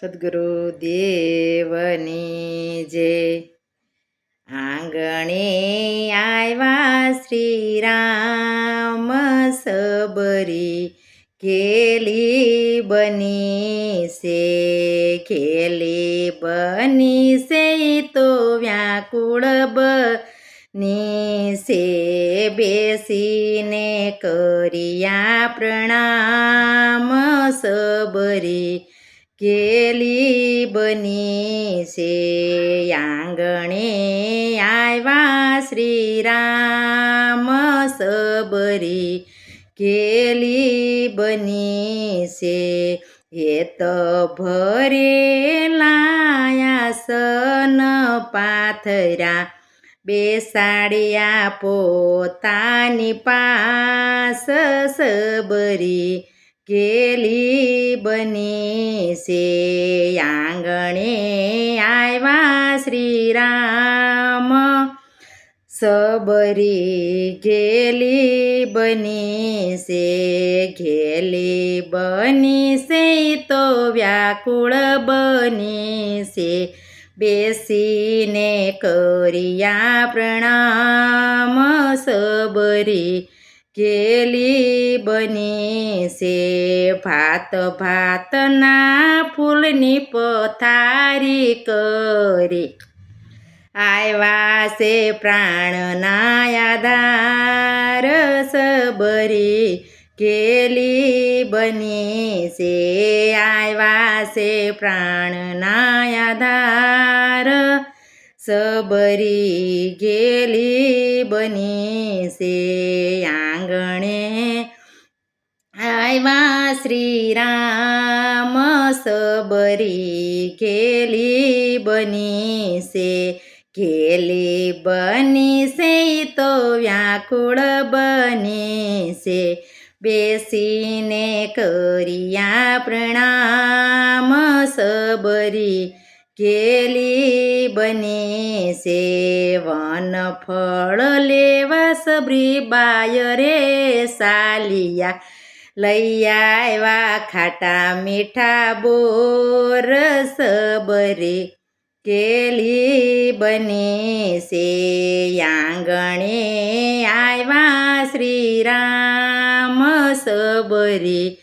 સદગુરુ દેવની જે આંગણે આવ્યા શ્રી રામ સબરી ખેલી બની સે ખેલી બની સે તો વ્યાકુળ બની સે, બેસીને કર્યા પ્રણામ સબરી કેલી બની છે. આંગણે આવ્યા શ્રી રામ સબરી. કેલી બની છે. એ તો ભરેલાયા સન પાથરા. બેસાડ્યા પોતાની પાસ સબરી. કેલી બની છે આંગણે આવ્યા શ્રી રામ સબરી ઘેલી બની છે ઘેલી બની છે તો વ્યાકુળ બની છે બેસીને કર્યા પ્રણામ. સબરી કેલી બની છે ભાત ભાતના ફૂલની પથારી કરી. આવ્યા છે પ્રાણના આધાર સબરી. કેલી બની છે આવ્યા છે પ્રાણના આધાર સબરી ગેલી બની સે આંગણે આવ્યા શ્રી રામ સબરી ગેલી બની સે ગેલી બની સે તો વ્યાકુળ બની છે બેસીને કર્યા પ્રણામ સબરી કેલી બની સેવન ફળ લેવા સબરી બાય રે સાલિયા. લઈ આવ્યા ખાટા મીઠા બોર સબરે. કેલી બની સે આંગણે આવ્યા શ્રી રામ સબરી.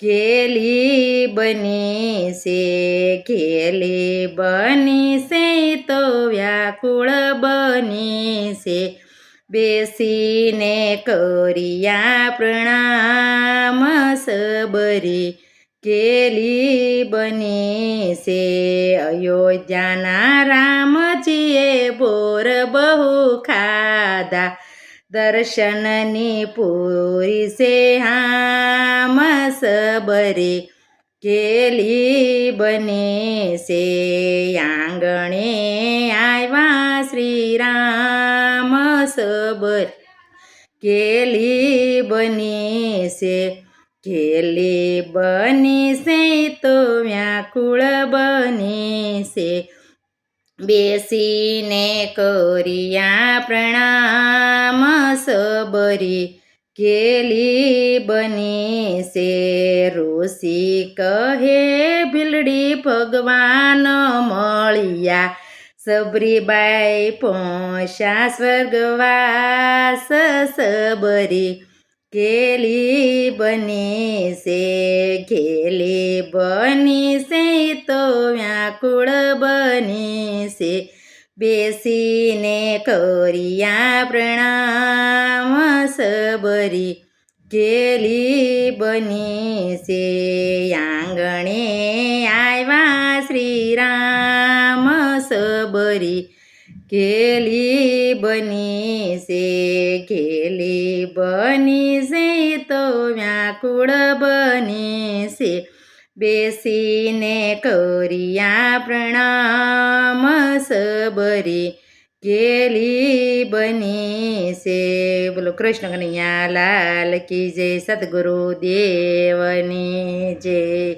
કેલી બની છે, કેલી બની છે તો વ્યાકુળ બની છે. બેસીને કર્યા પ્રણામ સબરી, કેલી બની છે. અયોધ્યાના રામજીએ બોર બહુ ખાધા દર્શનની પૂરી સે હામ કેલી બને સે. આંગણે આવ્યા શ્રી રામ સબર કેલી બની સે. કેલી બની સે તો વ્યાકુળ બની છે બેસીને કર્યા પ્રણામ, સબરી કેલી બની સે ઋષિ કહે બિલડી ભગવાન મળ્યા. સબરીબાઈ પોષા સ્વર્ગવાસ, સબરી કેલી બની સે ઘેલી બની સે તો વ્યાકુળ બની છે બેસીને કર્યા પ્રણામ સબરી કેલી બની છે આંગણે આવ્યા શ્રી રામ સબરી કેલી બની છે કેલી બની તો વ્યાકુળ બની છે બેસીને કર્યા પ્રણામ સબરી. કેલી બની છે? બોલો, કૃષ્ણ કનૈયા લાલ કી જય, સદગુરુ દેવની જય.